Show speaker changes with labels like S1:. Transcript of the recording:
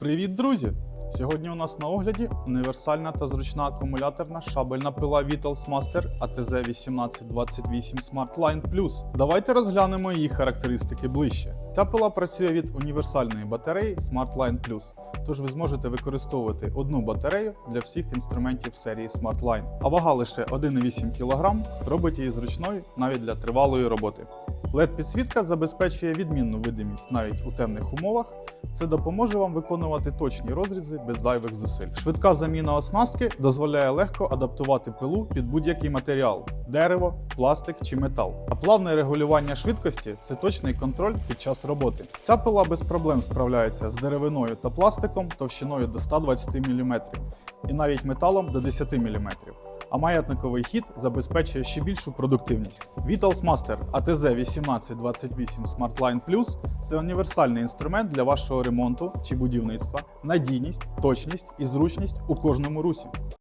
S1: Привіт, друзі! Сьогодні у нас на огляді універсальна та зручна акумуляторна шабельна пила Vitals Master ATZ 1828 Smart Line Plus. Давайте розглянемо її характеристики ближче. Ця пила працює від універсальної батареї Smart Line Plus, тож ви зможете використовувати одну батарею для всіх інструментів серії Smart. А вага лише 1,8 кг робить її зручною навіть для тривалої роботи. LED-підсвітка забезпечує відмінну видимість навіть у темних умовах. Це допоможе вам виконувати точні розрізи без зайвих зусиль. Швидка заміна оснастки дозволяє легко адаптувати пилу під будь-який матеріал дерево, пластик чи метал. А плавне регулювання швидкості це точний контроль під час роботи. Ця пила без проблем справляється з деревиною та пластиком товщиною до 120 мм і навіть металом до 10 мм. А маятниковий хід забезпечує ще більшу продуктивність. Vitals Master ATZ 1828 SmartLine Plus – це універсальний інструмент для вашого ремонту чи будівництва, надійність, точність і зручність у кожному русі.